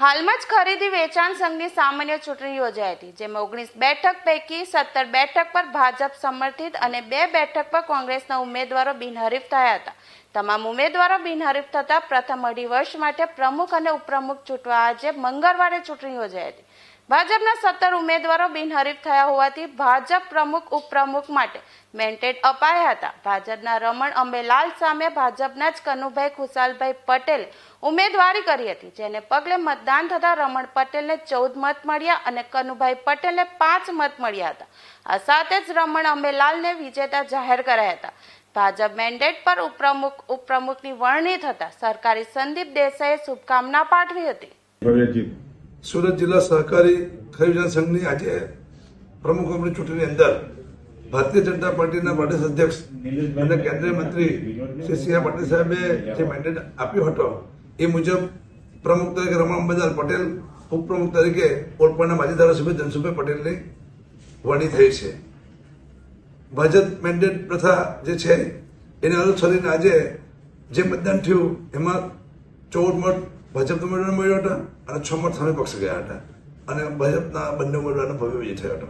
હાલમાં જ ખરીદી વેચાણ સંઘની સામાન્ય ચૂંટણી યોજાઈ હતી, જેમાં ઓગણીસ બેઠક પૈકી સત્તર બેઠક પર ભાજપ સમર્થિત અને બે બેઠક પર કોંગ્રેસના ઉમેદવારો બિનહરીફ થયા હતા. તમામ ઉમેદવારો બિનહરીફ થતા પ્રથમ અઢી વર્ષ માટે પ્રમુખ અને ઉપપ્રમુખ ચૂંટવા આજે મંગળવારે ચૂંટણી યોજાઈ હતી. ભાજપના સત્તર ઉમેદવારો બિનહરીફ થયા હોવાથી ભાજપ પ્રમુખ, ઉપપ્રમુખ માટે મેન્ટેડ અપાયા હતા. ભાજપના રમણ અંબેલાલ સામે ભાજપના જ કનુભાઈ ખુશાલભાઈ પટેલ ઉમેદવારી કરી હતી, જેને પગલે મતદાન થતા રમણ પટેલને ચૌદ મત મળ્યા અને કનુભાઈ પટેલને પાંચ મત મળ્યા હતા. આ સાથે જ રમણ અંબેલાલને વિજેતા જાહેર કરાયા હતા. ભાજપ મેન્ડેટ પર ઉપપ્રમુખ ઉપપ્રમુખની વરણી થતા સરકારી સંદીપ દેસાઈએ શુભકામના પાઠવી હતી. સુરત જિલ્લા સહકારી ખરીદદાર સંઘની આજે પ્રમુખ અમની ચૂંટણીની અંદર ભારતીય જનતા પાર્ટીના પ્રદેશ અધ્યક્ષ અને કેન્દ્રીય મંત્રી શ્રી સી આર પાટીલ સાહેબે જે મેન્ડેટ આપ્યો હતો એ મુજબ પ્રમુખ તરીકે રમણ અંબેલાલ પટેલ ઉપપ્રમુખ તરીકે ઓલપાડના માજી ધારાસભ્ય ધનસુભાઈ પટેલની વરણી થઈ છે. ભાજપ મેન્ડેટ પ્રથા જે છે, એને અનુસરીને આજે જે મતદાન થયું, એમાં ચૌદ મત ભાજપ ઉમેદવારને મળ્યો હતા અને છ મત સામે પક્ષ ગયા હતા. અને ભાજપના બંને ઉમેદવારનો ભવ્ય વિજય થયો હતો.